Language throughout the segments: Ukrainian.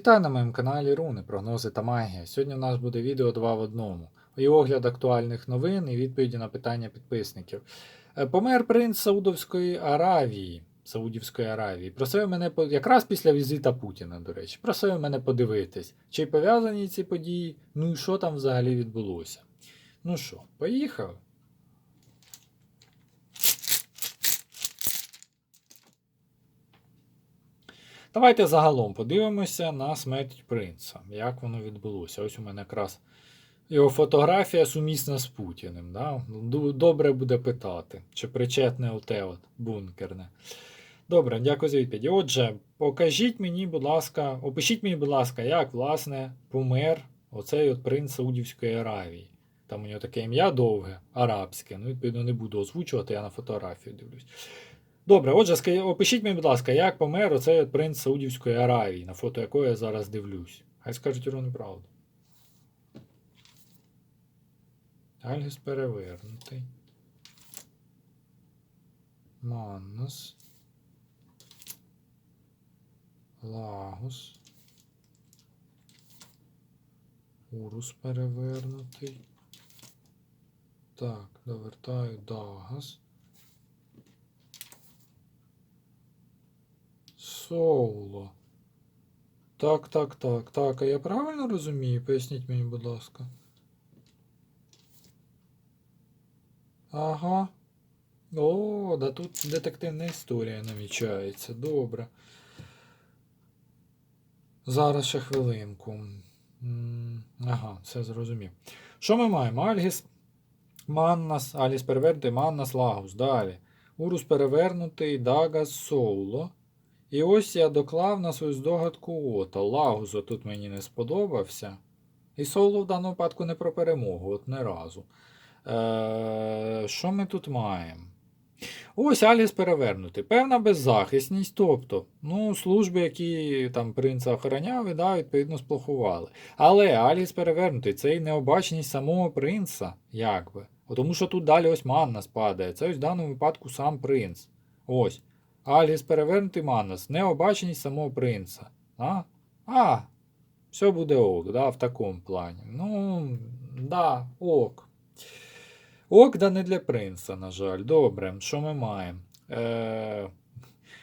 Вітаю на моєму каналі Руни, прогнози та магія. Сьогодні у нас буде відео 2 в одному. І огляд актуальних новин і відповіді на питання підписників. Е, Помер принц Саудовської Аравії. Саудівської Аравії. Просив мене якраз після візита Путіна, до речі, просив мене подивитись, чи пов'язані ці події, ну і що там взагалі відбулося. Ну що, поїхали? Давайте загалом подивимося на смерть принца. Як воно відбулося. Ось у мене якраз його фотографія сумісна з Путіним. Да? Добре буде питати, чи причетне оте от бункерне. Добре, дякую за відповідь. Отже, покажіть мені, будь ласка, опишіть мені, будь ласка, як, власне, помер оцей от принц Саудівської Аравії. Там у нього таке ім'я довге, арабське. Ну, відповідно, не буду озвучувати, я на фотографію дивлюсь. Добре, отже, опишіть мені, будь ласка, як помер оцей принц Саудівської Аравії, на фото якої я зараз дивлюсь. Хай скажуть Ірон правду. Альгіс перевернутий. Маннус. Лагус. Урус перевернутий. Так, довертаю Дагас. Соуло. Так, так, так, так. А я правильно розумію? Поясніть мені, будь ласка. Ага. О, да тут детективна історія намічається. Добре. Зараз ще хвилинку. Ага, все зрозумів. Що ми маємо? Альгіс, Маннас, Аліс перевернутий, Маннас, Лагус. Далі. Урус перевернутий, Дагас, Соуло. І ось я доклав на свою здогадку Ота. Лагузо тут мені не сподобався. І Соуло в даному випадку не про перемогу, от не разу. Е, що ми тут маємо? Ось Аліс перевернутий. Певна беззахисність, тобто, ну, служби, які там принца охороняли, да, відповідно, сплохували. Але Аліс перевернутий це і необачність самого принца, якби. Тому що тут далі ось Маннас падає. Це ось в даному випадку сам принц. Ось. Аліс перевернутий Маннас. Необачність самого принца. А? А, все буде ок, да, в такому плані. Ну, да, ок. Ок, да не для принца, на жаль. Добре, що ми маємо? Е,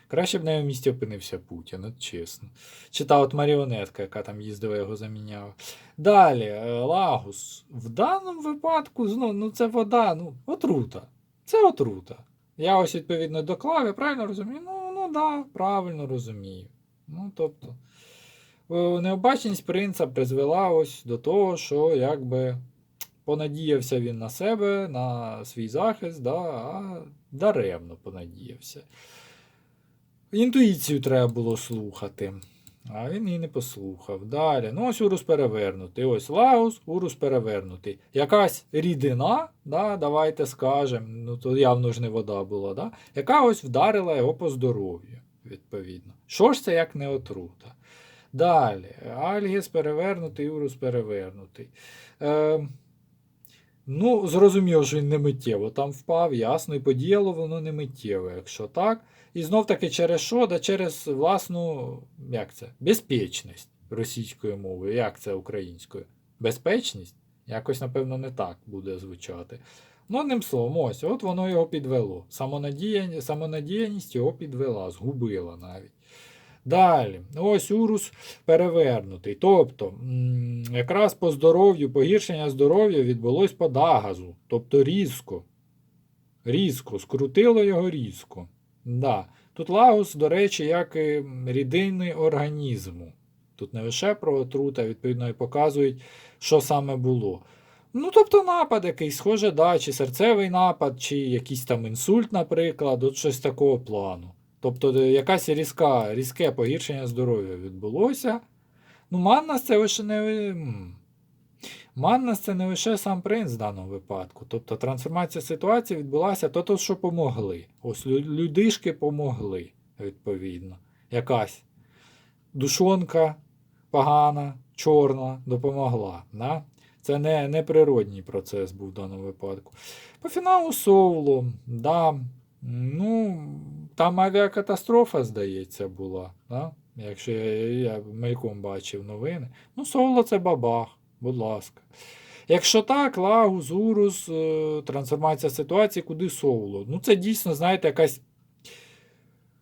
краще б на його місці опинився Путін, от чесно. Чи та от маріонетка, яка там їздила, його заміняла. Далі, е, Лагус. В даному випадку, ну, ну це вода, ну, отрута. Це отрута. Я ось відповідно доклав, я правильно розумію? Ну, ну да, правильно розумію. Ну, тобто, е, необачність принца призвела ось до того, що якби понадіявся він на себе, на свій захист, да, а даремно понадіявся. Інтуїцію треба було слухати. А він її не послухав. Далі. Ну, ось урус перевернутий. Ось Лаус, урус перевернутий. Якась рідина, да, давайте скажемо, ну то явно ж не вода була, да, яка ось вдарила його по здоров'ю, відповідно. Що ж це як не отрута? Далі. Альгіс перевернутий, урус перевернутий. Е, ну, зрозуміло, що він не миттєво там впав, ясно, і подіяло воно не миттєво, якщо так. І знов таки через що? Да через власну, як це, безпечність російською мовою. Як це українською? Безпечність? Якось, напевно, не так буде звучати. Ну, одним словом, ось, от воно його підвело. Самонадіяність його підвела, згубила навіть. Далі, ось урус перевернутий. Тобто, якраз по здоров'ю, погіршення здоров'я відбулось по дагазу. Тобто різко. Різко, скрутило його різко. Да. Тут лагус, до речі, як і рідини організму. Тут не лише про отрут, а відповідно і показують, що саме було. Ну, тобто напад якийсь, схоже, да, чи серцевий напад, чи якийсь там інсульт, наприклад, от щось такого плану. Тобто е, якась різка, різке погіршення здоров'я відбулося. Ну, Маннас це лише не. Маннас це не лише сам принц в даному випадку. Тобто трансформація ситуації відбулася то, то що помогли. Ось людишки помогли, відповідно. Якась душонка погана, чорна допомогла. Да? Це не, не природній процес був в даному випадку. По фіналу Соуло, да, ну, там авіакатастрофа, здається, була. Да? Якщо я, я мельком бачив новини. Ну, соло це бабах, будь ласка. Якщо так, Лагус, Урус, е, трансформація ситуації, куди соло? Ну, це дійсно, знаєте, якась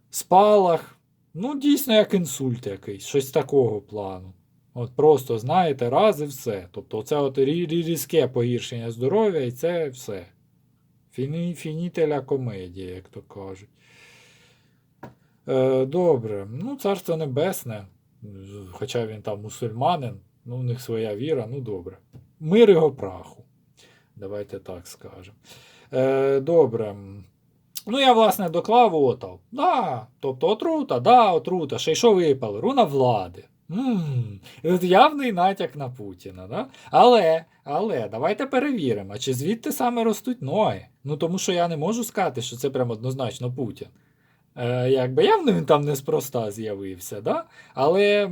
спалах. Ну, дійсно, як інсульт якийсь, щось такого плану. От просто, знаєте, раз і все. Тобто, це от рі- рі- різке погіршення здоров'я, і це все. Фіні, фінітеля комедія, як то кажуть. Е, добре. Ну, царство небесне. Хоча він там мусульманин, ну, у них своя віра, ну добре. Мир його праху. Давайте так скажемо. Е, добре. Ну, я, власне, доклав отал. Да, тобто отрута, да, отрута. Ще й що випали? Руна влади. Ммм, явний натяк на Путіна, да? Але, але, давайте перевіримо, чи звідти саме ростуть ноги. Ну, тому що я не можу сказати, що це прям однозначно Путін. Е, якби він там неспроста з'явився, да? але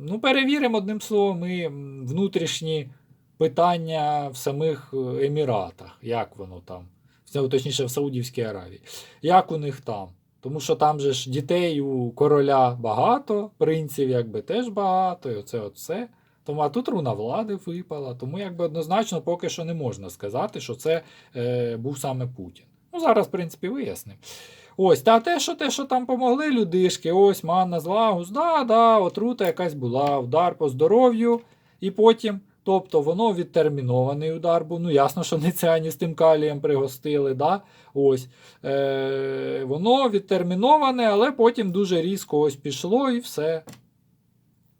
ну, перевіримо одним словом і внутрішні питання в самих е, Еміратах, як воно там, точніше в Саудівській Аравії. Як у них там? Тому що там же ж дітей у короля багато, принців якби теж багато, і оце все. Тому а тут руна влади випала, тому якби однозначно поки що не можна сказати, що це е, був саме Путін. Зараз, в принципі, вияснимо. Ось, та те, що те, що там помогли людишки, ось манна злагус, да, да, отрута якась була, удар по здоров'ю, і потім, тобто воно відтермінований удар був. Ну, ясно, що не ані з тим калієм пригостили, да, ось. Е, воно відтерміноване, але потім дуже різко ось пішло і все.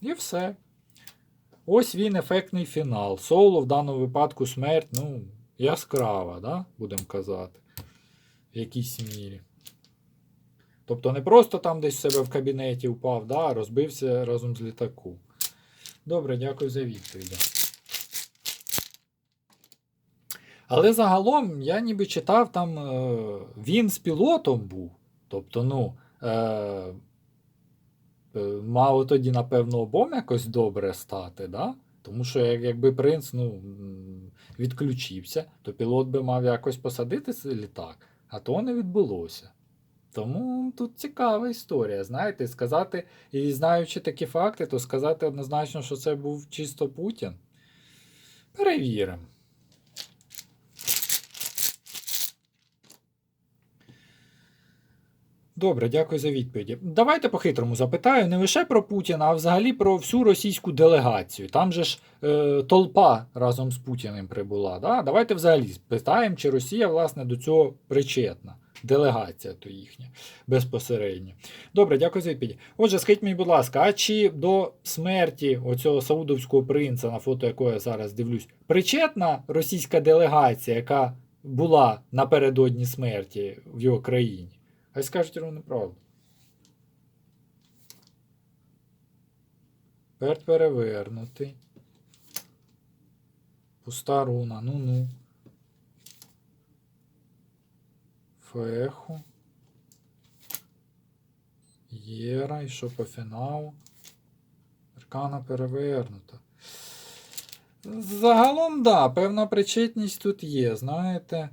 І все. Ось він ефектний фінал. Соло в даному випадку смерть, ну, яскрава, да, будемо казати. В якійсь мірі. Тобто не просто там десь в себе в кабінеті впав, да, а розбився разом з літаку. Добре, дякую за відповідь. Але загалом я ніби читав, там е, він з пілотом був. Тобто, ну, е, е, мало тоді, напевно, обом якось добре стати, да? Тому що як, якби принц ну, відключився, то пілот би мав якось посадити літак, а то не відбулося. Тому тут цікава історія, знаєте, сказати, і знаючи такі факти, то сказати однозначно, що це був чисто Путін. Перевіримо. Добре, дякую за відповіді. Давайте по-хитрому запитаю не лише про Путіна, а взагалі про всю російську делегацію. Там же ж е, толпа разом з Путіним прибула. Да? Давайте взагалі спитаємо, чи Росія, власне, до цього причетна. Делегація то їхня безпосередньо. Добре, дякую за відповіді. Отже, скажіть мені, будь ласка, а чи до смерті оцього саудовського принца, на фото якого я зараз дивлюсь, причетна російська делегація, яка була напередодні смерті в його країні? Хай скажуть ровно правду. Перт перевернутий. Пуста руна. Ну-ну. Феху. Єра. І що по фіналу? Аркана перевернута. Загалом, да, певна причетність тут є, знаєте.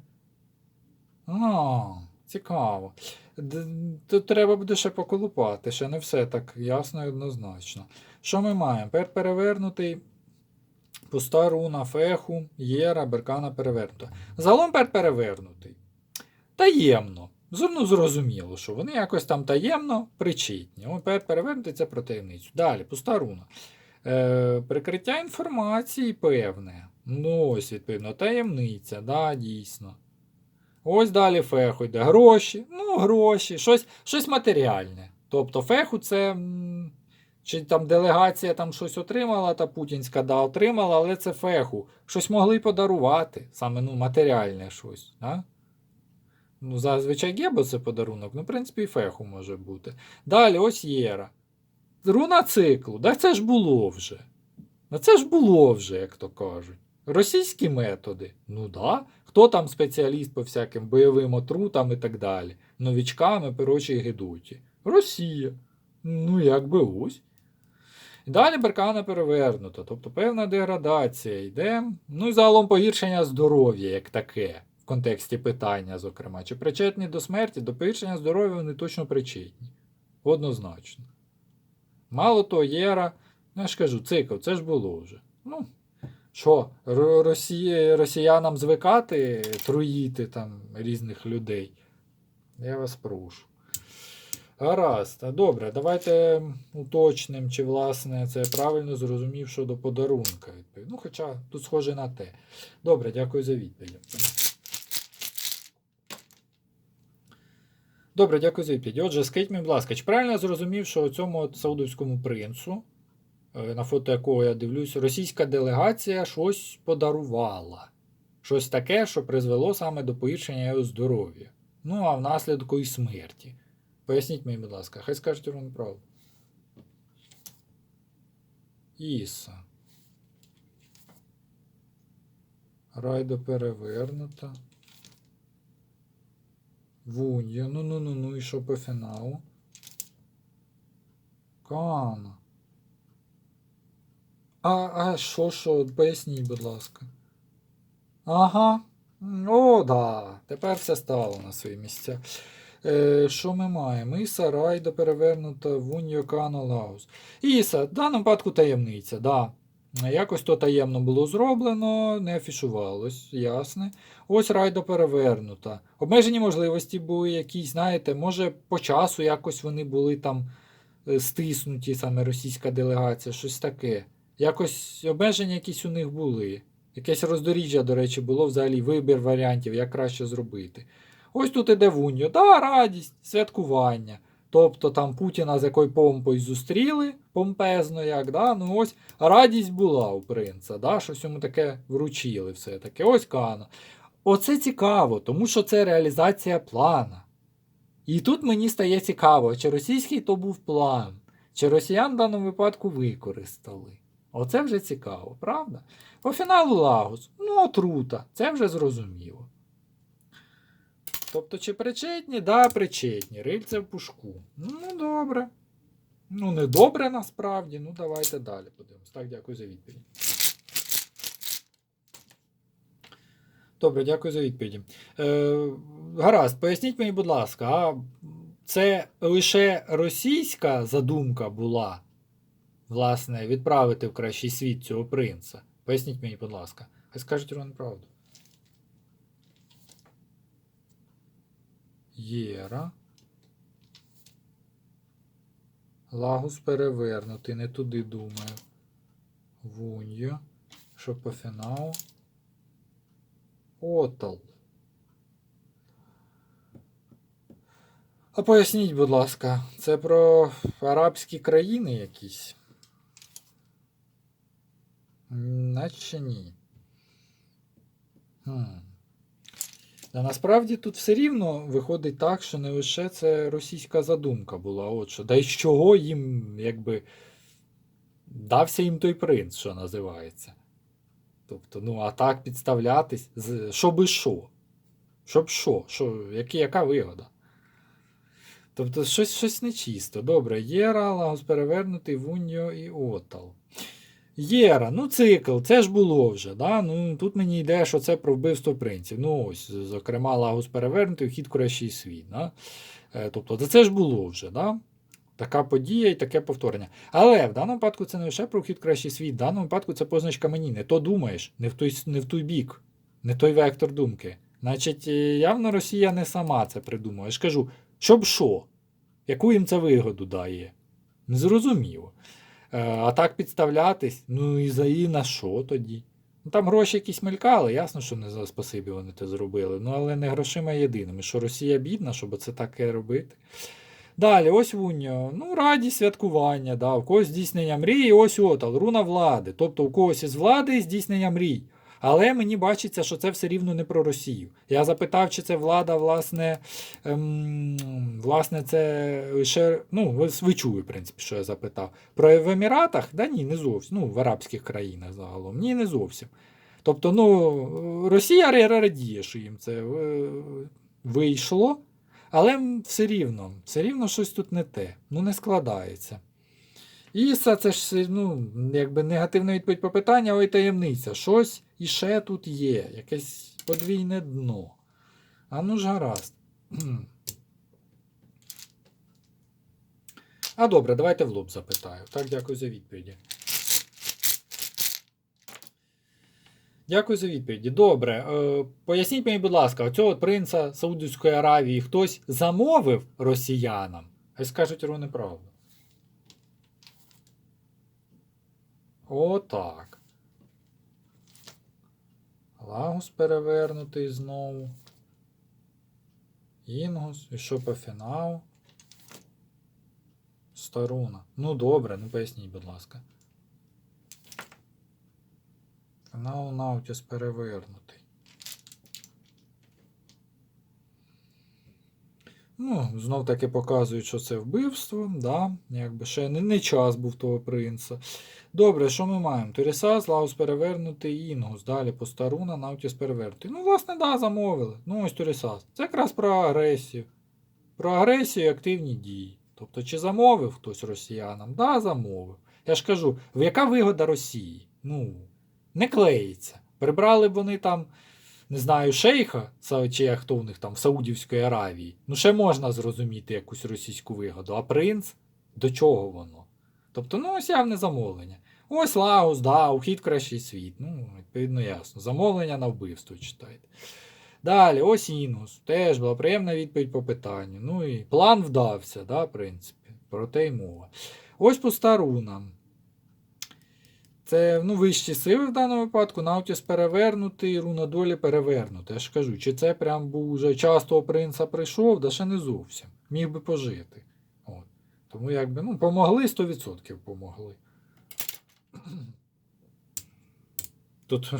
А, цікаво. Тут треба буде ще поколупати, ще не все так ясно і однозначно. Що ми маємо? Пер перевернутий, пуста руна, феху, єра, беркана перевернута. Загалом пер перевернутий. Таємно. З- Ну, зрозуміло, що вони якось там таємно причетні. Пер перевернутий це про таємницю. Далі, пуста руна. Е, прикриття інформації певне. Ну, ось, відповідно, таємниця, да, дійсно. Ось далі феху йде. Гроші. Ну, гроші, щось, щось матеріальне. Тобто феху це. Чи там делегація там щось отримала, та путінська да, отримала, але це феху. Щось могли подарувати, саме ну, матеріальне щось. Да? Ну, зазвичай гебо це подарунок, ну, в принципі, і феху може бути. Далі, ось Єра. Руна циклу. Да це ж було вже. Ну це ж було вже, як то кажуть. Російські методи. Ну да. Хто там спеціаліст по всяким бойовим отрутам і так далі. Новічками, перочі гидоті. Росія. Ну, якби ось. Далі беркана перевернута, тобто певна деградація йде. Ну і загалом погіршення здоров'я як таке, в контексті питання, зокрема. Чи причетні до смерті, до погіршення здоров'я вони точно причетні. Однозначно. Мало того, Єра, ну, я ж кажу, цикл, це ж було вже. Ну, що, Ро- Росії, росіянам звикати, труїти там різних людей? Я вас прошу. Гаразд, добре, давайте уточнимо, чи власне це правильно зрозумів щодо подарунка. Ну, хоча тут схоже на те. Добре, дякую за відповідь. Добре, дякую за відповідь. Отже, скажіть мені, будь ласка, чи правильно я зрозумів, що цьому саудовському принцу, на фото якого я дивлюсь, російська делегація щось подарувала? Щось таке, що призвело саме до погіршення його здоров'я. Ну, а внаслідок і смерті. Поясніть мені, будь ласка, хай скажуть вам правду. Іса. Райдо перевернута. Вунья. Ну ну ну ну і що по фіналу? Кана. А, а що, що? Поясніть, будь ласка. Ага. О, да. Тепер все стало на свої місця. Е, що ми маємо? Іса, Райдо перевернута, Вуньо, Кано, Лаус. Іса, в даному випадку таємниця, да. Якось то таємно було зроблено, не афішувалось, ясне. Ось райдо перевернута. Обмежені можливості були якісь, знаєте, може по часу якось вони були там е, стиснуті, саме російська делегація, щось таке. Якось обмеження якісь у них були. Якесь роздоріжжя, до речі, було взагалі вибір варіантів, як краще зробити. Ось тут іде Вуньо. Да, радість, святкування. Тобто там Путіна з якою помпою зустріли, помпезно як, да? ну ось радість була у принца, да? щось йому таке вручили все-таки. Ось Кано. Оце цікаво, тому що це реалізація плана. І тут мені стає цікаво, чи російський то був план, чи росіян в даному випадку використали. Оце вже цікаво, правда? По фіналу Лагус, ну, отрута, це вже зрозуміло. Тобто, чи причетні? Да, причетні. Рильце в пушку. Ну, добре. Ну, не добре насправді. Ну, давайте далі подивимось. Так, дякую за відповідь. Добре, дякую за відповіді. Е, гаразд, поясніть мені, будь ласка, а це лише російська задумка була, власне, відправити в кращий світ цього принца? Поясніть мені, будь ласка. Хай скажуть вам правду. Єра. Лагус перевернутий, не туди думаю. Вуньо. Що по фіналу? Отал. А поясніть, будь ласка, це про арабські країни якісь? Наче ні. Хм. Та насправді тут все рівно виходить так, що не лише це російська задумка була. От що. Да й з чого їм, якби, дався їм той принц, що називається. Тобто, ну, а так підставлятись, щоби що? Щоб що? що які, яка вигода? Тобто, щось, щось нечисто. Добре, Єра, Лагос перевернутий, Вуньо і Отал. Єра, ну цикл, це ж було вже. Да? Ну, тут мені йде, що це про вбивство принців. Ну ось, зокрема, Лагус перевернутий, вхід кращий світ. Да? Е, тобто, це ж було вже. Да? Така подія і таке повторення. Але в даному випадку це не лише про вхід кращий світ, в даному випадку це позначка мені. Не то думаєш, не в той, не в той бік, не той вектор думки. Значить, е, явно Росія не сама це придумала. Я ж кажу, щоб що? Яку їм це вигоду дає? Незрозуміло. Е, А так підставлятись, ну і за і на що тоді? Ну, там гроші якісь мелькали, ясно, що не за спасибі вони це зробили. Ну, але не грошима єдиними. Що Росія бідна, щоб це таке робити. Далі, ось Вуньо. Ну, радість святкування, да, у когось здійснення мрії, ось от, руна влади. Тобто у когось із влади здійснення мрій. Але мені бачиться, що це все рівно не про Росію. Я запитав, чи це влада, власне, ем, власне, це лише. Ну, ви, ви чули, в принципі, що я запитав. Про в Еміратах? Да ні, не зовсім. Ну, в арабських країнах загалом. Ні, не зовсім. Тобто, ну, Росія радіє, що їм це е, вийшло, але все рівно, все рівно щось тут не те. Ну, не складається. Іса, це ж ну, якби негативна відповідь по питанню, але й таємниця. Щось іще тут є, якесь подвійне дно. А ну ж гаразд. А добре, давайте в лоб запитаю. Так, дякую за відповіді. Дякую за відповіді. Добре. Е, поясніть мені, будь ласка, оцього принца Саудівської Аравії хтось замовив росіянам? Хай скажуть його неправду. Отак. Лагус перевернутий знову. Інгус. І що по фіналу? Старуна. Ну добре, ну поясніть, будь ласка. Фінал Наутіс перевернутий. Ну, знов таки показують, що це вбивство, да, якби ще не, не час був того принца. Добре, що ми маємо? Торісас, Лаус перевернутий, Інгус. Далі Постаруна, Наутіс перевернутий. Ну, власне, да, замовили. Ну, ось Торісас. Це якраз про агресію. Про агресію і активні дії. Тобто, чи замовив хтось росіянам? Да, замовив. Я ж кажу, яка вигода Росії? Ну, не клеїться. Прибрали б вони там, не знаю, шейха, чи хто в них там в Саудівської Аравії. Ну, ще можна зрозуміти якусь російську вигоду. А принц до чого воно? Тобто, ну, ось явне замовлення. Ось Лагус, да, ухід в кращий світ. Ну, відповідно, ясно. Замовлення на вбивство читайте. Далі, ось Інгус. Теж була приємна відповідь по питанню. Ну і план вдався, да, в принципі. Про те й мова. Ось по старунам. Це ну, вищі сили в даному випадку. Наутіс перевернутий, руна долі перевернута. Я ж кажу, чи це прям був уже час того принца прийшов, да ще не зовсім. Міг би пожити. Тому якби, ну, помогли 100% помогли. Тут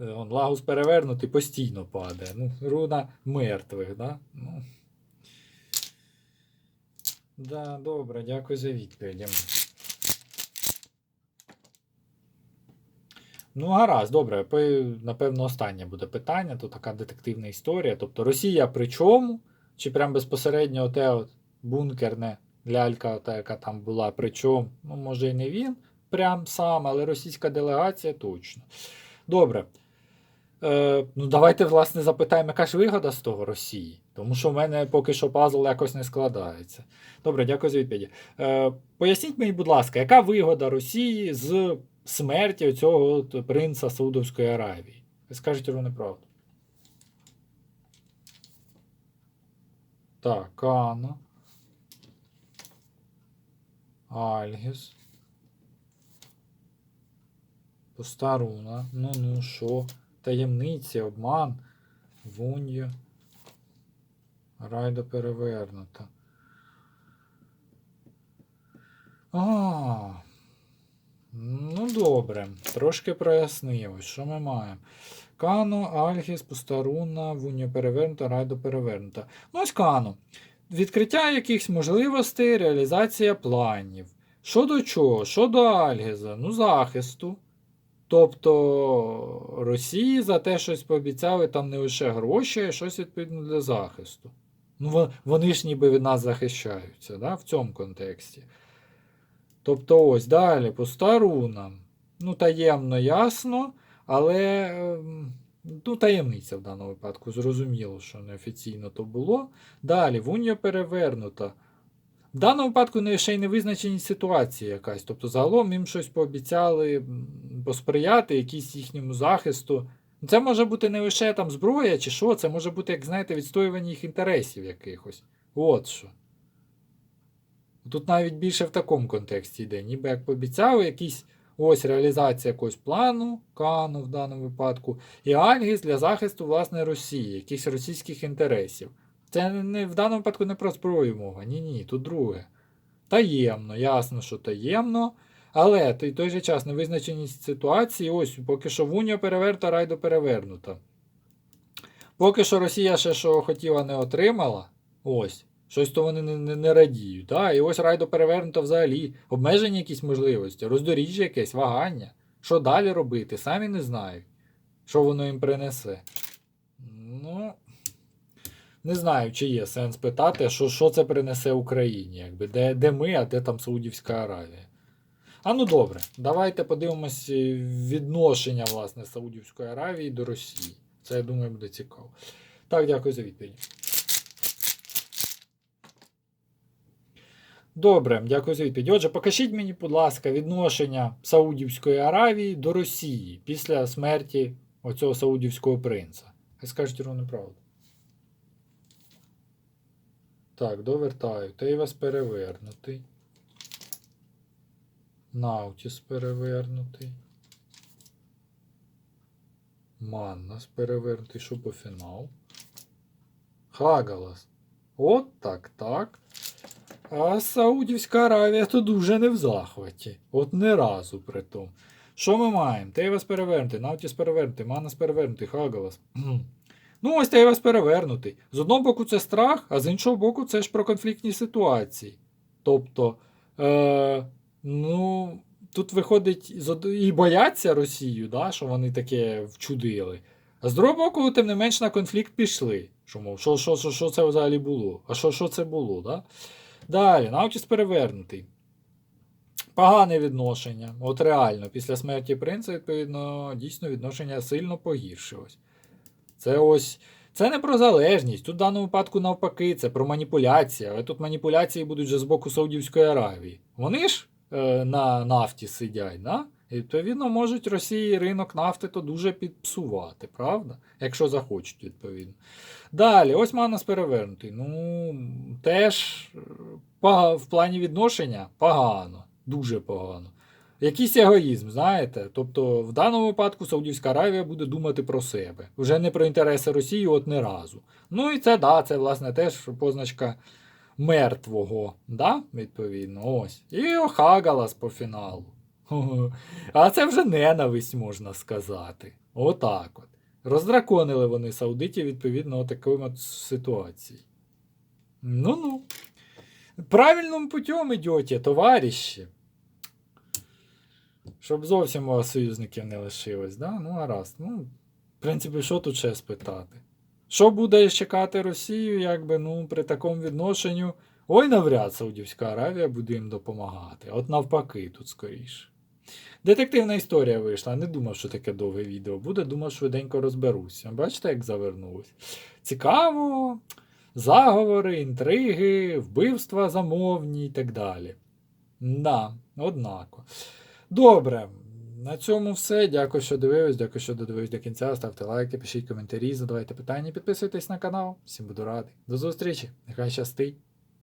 е, он, лагус перевернутий постійно падає. Ну, руна мертвих, да? Ну. Да, добре, дякую за відповіді. Ну, гаразд, добре. Напевно, останнє буде питання. Тут така детективна історія. Тобто Росія при чому? Чи прям безпосередньо оте от бункерне лялька, ота, яка там була, при чому? Ну, може, і не він прям сам, але російська делегація точно. Добре. Е, ну, давайте, власне, запитаємо, яка ж вигода з того Росії? Тому що в мене поки що пазл якось не складається. Добре, дякую за відповіді. Е, поясніть мені, будь ласка, яка вигода Росії з смерті цього принца Саудовської Аравії? Ви скажете його неправду. Так, Кано. Альгіс. Постаруна. Ну ну що? Таємниці, обман. Вунья. Райда перевернута. А. Ну, добре. Трошки прояснилось. Що ми маємо? Кано, Альгіс, Постаруна, Вунья перевернута, Райдо перевернута. Ну, ось Кано. Відкриття якихось можливостей, реалізація планів. Що до чого? Що до Альгіза? Ну, захисту. Тобто Росії за те щось пообіцяли там не лише гроші, а щось відповідно для захисту. Ну, вони ж ніби від нас захищаються, да, в цьому контексті. Тобто, ось далі по старунам. Ну, таємно ясно, але ем, ну, таємниця в даному випадку. Зрозуміло, що неофіційно то було. Далі, Вунья перевернута. В даному випадку не, ще й невизначеність ситуації якась. Тобто, загалом їм щось пообіцяли посприяти якійсь їхньому захисту. Це може бути не лише там зброя чи що, це може бути, як знаєте, відстоювання їх інтересів якихось. От що. Тут навіть більше в такому контексті йде, ніби як пообіцяли якісь ось реалізація якогось плану, Кану в даному випадку, і Альгіс для захисту власне Росії, якихось російських інтересів. Це не в даному випадку не про зброю мова. Ні, ні, тут друге. Таємно, ясно, що таємно. Але той, той же час невизначеність ситуації, ось поки що Вуньо переверта, райдо перевернута. Поки що Росія ще що хотіла, не отримала. Ось. Щось то вони не, не, не радіють. Да? І ось райдо перевернуто взагалі. Обмежені якісь можливості, роздоріжжя якесь, вагання. Що далі робити? Самі не знають, що воно їм принесе. Ну, не знаю, чи є сенс питати, що, що це принесе Україні, якби, де, де ми, а де там Саудівська Аравія. А ну добре, давайте подивимось е, відношення власне Саудівської Аравії до Росії. Це, я думаю, буде цікаво. Так, дякую за відповідь. Добре, дякую за відповідь. Отже, покажіть мені, будь ласка, відношення Саудівської Аравії до Росії після смерті оцього саудівського принца. Хай скажуть ровно правду. Так, довертаю. Тейвас перевернутий. Наутіс перевернутий. Маннас перевернутий. Що по фінал? Хагалас. От так, так. А Саудівська Аравія то дуже не в захваті. От не разу при тому. Що ми маємо? Тейвас перевернутий, Наутіс перевернутий, Манас перевернутий, Хагалас. Ну, ось Тейвас перевернутий. З одного боку, це страх, а з іншого боку, це ж про конфліктні ситуації. Тобто, е, ну, тут виходить і бояться Росію, да, що вони таке вчудили. А з другого боку, тим не менш, на конфлікт пішли. Що, мов, що, що, що, що це взагалі було? А що, що це було? Да? Далі, навчись перевернутий. Погане відношення. От реально, після смерті принца, відповідно, дійсно відношення сильно погіршилось. Це ось. Це не про залежність. Тут в даному випадку навпаки, це про маніпуляції. Але тут маніпуляції будуть вже з боку Саудівської Аравії. Вони ж е, на нафті сидять, да? Відповідно можуть Росії ринок нафти то дуже підпсувати, правда? Якщо захочуть, відповідно. Далі, ось Манас перевернутий. Ну, теж е, в плані відношення погано, дуже погано. Якийсь егоїзм, знаєте? Тобто, в даному випадку Саудівська Аравія буде думати про себе. Вже не про інтереси Росії, от не разу. Ну і це, да, це, власне, теж позначка мертвого, да, відповідно. Ось. І Охагалас по фіналу. А це вже ненависть, можна сказати. Отак от. Роздраконили вони саудитів відповідно такої ситуації. Ну-ну. Правильним путем идете, товариші. Щоб зовсім у вас союзників не лишилось, да? Ну, гаразд. Ну, в принципі, що тут ще спитати? Що буде чекати Росію, якби, ну, при такому відношенню? Ой, навряд Саудівська Аравія буде їм допомагати. От навпаки, тут скоріше. Детективна історія вийшла. Не думав, що таке довге відео буде. Думав, швиденько розберуся. Бачите, як завернулось? Цікаво. Заговори, інтриги, вбивства замовні і так далі. Да, однако. Добре. На цьому все. Дякую, що дивились. Дякую, що додивились до кінця. Ставте лайки, пишіть коментарі, задавайте питання, підписуйтесь на канал. Всім буду радий. До зустрічі. Нехай щастить.